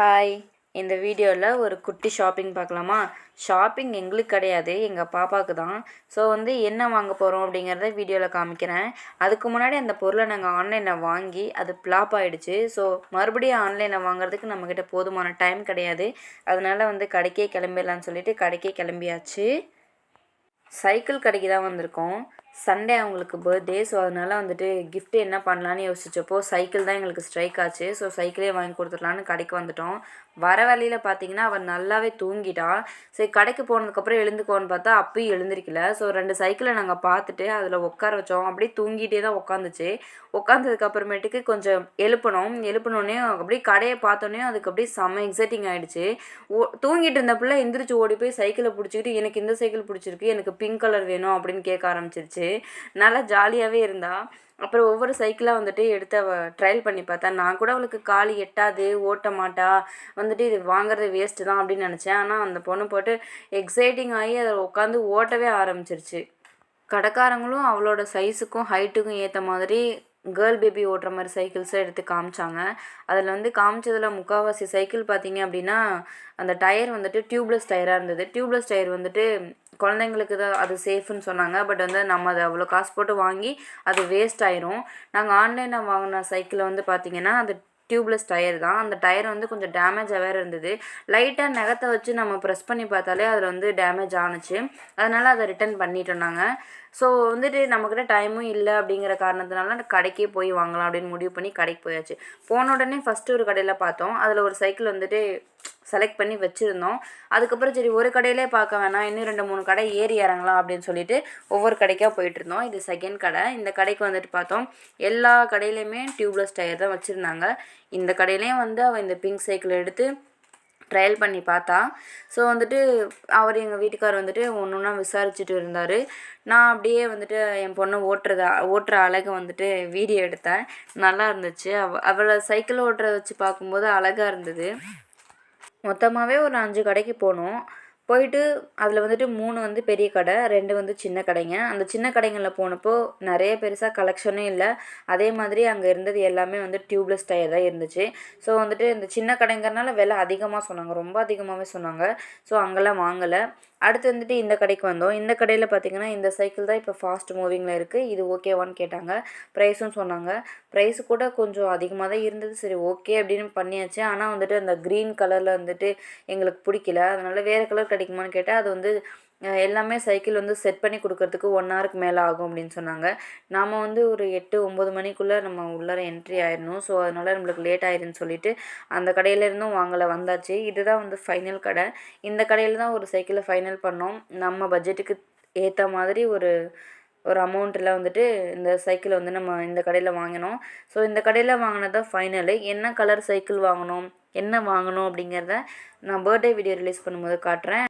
Hi. இந்த வீடியோவில் ஒரு குட்டி ஷாப்பிங் பார்க்கலாமா ஷாப்பிங் எங்களுக்கு கிடையாது. எங்கள் பாப்பாவுக்கு தான். ஸோ வந்து என்ன வாங்க போகிறோம் அப்படிங்கிறத வீடியோவில் காமிக்கிறேன். அதுக்கு முன்னாடி அந்த பொருளை நாங்கள் ஆன்லைனில் வாங்கி அது ஃப்ளாப் ஆகிடுச்சு ஸோ மறுபடியும் ஆன்லைனில் வாங்குறதுக்கு நம்மக்கிட்ட போதுமான டைம் கிடையாது. அதனால் வந்து கடைக்கே கிளம்பிடலான்னு சொல்லிட்டு கடைக்கே கிளம்பியாச்சு. சைக்கிள் கடைக்கு தான் வந்திருக்கோம். சண்டே அவங்களுக்கு பர்த்டே ஸோ அதனால் வந்துட்டு கிஃப்ட்டு என்ன பண்ணலான்னு யோசிச்சப்போ சைக்கிள் தான் எங்களுக்கு ஸ்ட்ரைக் ஆச்சு. ஸோ சைக்கிளே வாங்கி கொடுத்துடலான்னு கடைக்கு வந்துட்டோம். வர வழியில் பார்த்தீங்கன்னா அவர் நல்லாவே தூங்கிட்டா. சரி கடைக்கு போனதுக்கப்புறம் எழுந்துக்கோன்னு பார்த்தா அப்பயும் எழுந்திருக்கல. ஸோ ரெண்டு சைக்கிளை நாங்கள் பார்த்துட்டு அதில் உட்கார வச்சோம். அப்படியே தூங்கிட்டே தான் உட்காந்துச்சு. உட்காந்ததுக்கப்புறமேட்டுக்கு கொஞ்சம் எழுப்பணும் எழுப்பினோடனே அப்படியே கடையை பார்த்தோன்னே அதுக்கு அப்படியே செம்ம எக்ஸைட்டிங் ஆகிடுச்சு ஓ தூங்கிட்டு இருந்த பிள்ளை எந்திரிச்சு ஓடி போய் சைக்கிளை பிடிச்சிக்கிட்டு எனக்கு இந்த சைக்கிள் பிடிச்சிருக்கு. எனக்கு பிங்க் கலர் வேணும் அப்படின்னு கேட்க ஆரம்பிச்சிருச்சு. நல்லா ஜாலியாகவே இருந்தா. அப்புறம் ஒவ்வொரு சைக்கிளாக வந்துட்டு எடுத்து அவள் ட்ரையல் பண்ணி பார்த்தா நான் கூட அவளுக்கு காலி எட்டாது ஓட்ட மாட்டா வந்துட்டு இது வாங்குறது வேஸ்ட்டு தான் அப்படின்னு நினச்சேன். ஆனால் அந்த பொண்ணு போட்டு எக்ஸைட்டிங் ஆகி அதை உட்காந்து ஓட்டவே ஆரம்பிச்சிருச்சு. கடைக்காரங்களும் அவளோட சைஸுக்கும் ஹைட்டுக்கும் ஏற்ற மாதிரி கேர்ள் பேபி ஓட்டுற மாதிரி சைக்கிள்ஸை எடுத்து காமிச்சாங்க. அதில் வந்து காமிச்சதில் முக்கால்வாசி சைக்கிள் பார்த்தீங்க அப்படின்னா அந்த டயர் வந்துட்டு டியூப்லெஸ் டயராக இருந்தது. டியூப்லெஸ் டயர் வந்துட்டு குழந்தைங்களுக்கு தான் அது சேஃப்னு சொன்னாங்க. பட் வந்து நம்ம அதை அவ்வளோ காசு போட்டு வாங்கி அது வேஸ்ட் ஆயிரும். நாங்கள் ஆன்லைனில் வாங்கின சைக்கிளை வந்து பார்த்திங்கன்னா அது டியூப்லெஸ் டயர் தான். அந்த டயர் வந்து கொஞ்சம் டேமேஜ் வேறு இருந்தது. லைட்டாக நகத்தை வச்சு நம்ம ப்ரெஸ் பண்ணி பார்த்தாலே அதில் வந்து டேமேஜ் ஆணுச்சு அதனால் அதை ரிட்டர்ன் பண்ணிட்டோம் நாங்கள் ஸோ வந்துட்டு நம்மக்கிட்ட டைமும் இல்லை அப்படிங்கிற காரணத்தினால அந்த கடைக்கே போய் வாங்கலாம் அப்படின்னு முடிவு பண்ணி கடைக்கு போயாச்சு. போன உடனே ஃபஸ்ட்டு ஒரு கடையில் பார்த்தோம். அதில் ஒரு சைக்கிள் வந்துட்டு செலக்ட் பண்ணி வச்சுருந்தோம். அதுக்கப்புறம் சரி ஒரு கடையிலே பார்க்க வேணாம் இன்னும் ரெண்டு மூணு கடை ஏறி இறங்கலாம் அப்படின்னு சொல்லிட்டு ஒவ்வொரு கடைக்காக போயிட்டுருந்தோம் இது செகண்ட் கடை. இந்த கடைக்கு வந்துட்டு பார்த்தோம் எல்லா கடையிலையுமே டியூப்லெஸ் டயர் தான் வச்சுருந்தாங்க. இந்த கடையிலையும் வந்து அவள் இந்த பிங்க் சைக்கிள் எடுத்து ட்ரையல் பண்ணி பார்த்தா. ஸோ வந்துட்டு அவர் எங்கள் வீட்டுக்கார் வந்துட்டு ஒன்று ஒன்றா விசாரிச்சுட்டு இருந்தார். நான் அப்படியே வந்துட்டு என் பொண்ணு ஓட்டுறத ஓட்டுற அழகை வந்துட்டு வீடியோ எடுத்தேன். நல்லா இருந்துச்சு. அவ அவளை சைக்கிள் ஓட்டுறத வச்சு பார்க்கும்போது அழகாக இருந்தது. மொத்தமாகவே ஒரு அஞ்சு கடைக்கு போனோம். போயிட்டு அதில் வந்துட்டு மூணு வந்து பெரிய கடை ரெண்டு வந்து சின்ன கடைங்க. அந்த சின்ன கடைங்களில் போனப்போ நிறைய பெருசாக கலெக்ஷனும் இல்லை. அதே மாதிரி அங்கே இருந்தது எல்லாமே வந்து டியூப்லெஸ் டயர் தான் இருந்துச்சு. ஸோ வந்துட்டு இந்த சின்ன கடைங்கிறனால விலை அதிகமாக சொன்னாங்க. ரொம்ப அதிகமாகவே சொன்னாங்க. ஸோ அங்கெல்லாம் வாங்கலை. அடுத்து வந்துட்டு இந்த கடைக்கு வந்தோம். இந்த கடையில் பார்த்தீங்கன்னா இந்த சைக்கிள் தான் இப்போ ஃபாஸ்ட் மூவிங்கில் இருக்குது இது ஓகேவான்னு கேட்டாங்க. ப்ரைஸும் சொன்னாங்க. ப்ரைஸ் கூட கொஞ்சம் அதிகமாக தான் இருந்தது. சரி ஓகே அப்படின்னு பண்ணியாச்சு. ஆனால் வந்துட்டு அந்த க்ரீன் கலரில் வந்துட்டு எங்களுக்கு பிடிக்கல. அதனால் வேறு கலர் கிடைக்குமான்னு கேட்டால் அது வந்து எல்லாமே சைக்கிள் வந்து செட் பண்ணி கொடுக்கறதுக்கு ஒன் ஹவருக்கு மேலே ஆகும் அப்படின்னு சொன்னாங்க. நாம் வந்து ஒரு எட்டு ஒம்பது மணிக்குள்ளே நம்ம உள்ளார என்ட்ரி ஆயிடணும் ஸோ அதனால் நம்மளுக்கு லேட் ஆயிருன்னு சொல்லிட்டு அந்த கடையிலேருந்தும் வாங்கலை வந்தாச்சு. இதுதான் வந்து ஃபைனல் கடை. இந்த கடையில் தான் ஒரு சைக்கிளை ஃபைனல் பண்ணோம். நம்ம பட்ஜெட்டுக்கு ஏற்ற மாதிரி ஒரு ஒரு அமௌண்ட்டில் வந்துட்டு இந்த சைக்கிளை வந்து நம்ம இந்த கடையில் வாங்கினோம். ஸோ இந்த கடையில் வாங்கினது தான் ஃபைனலு என்ன கலர் சைக்கிள் வாங்கணும் என்ன வாங்கணும் அப்படிங்கிறத நான் பர்த்டே வீடியோ ரிலீஸ் பண்ணும்போது காட்டுறேன்.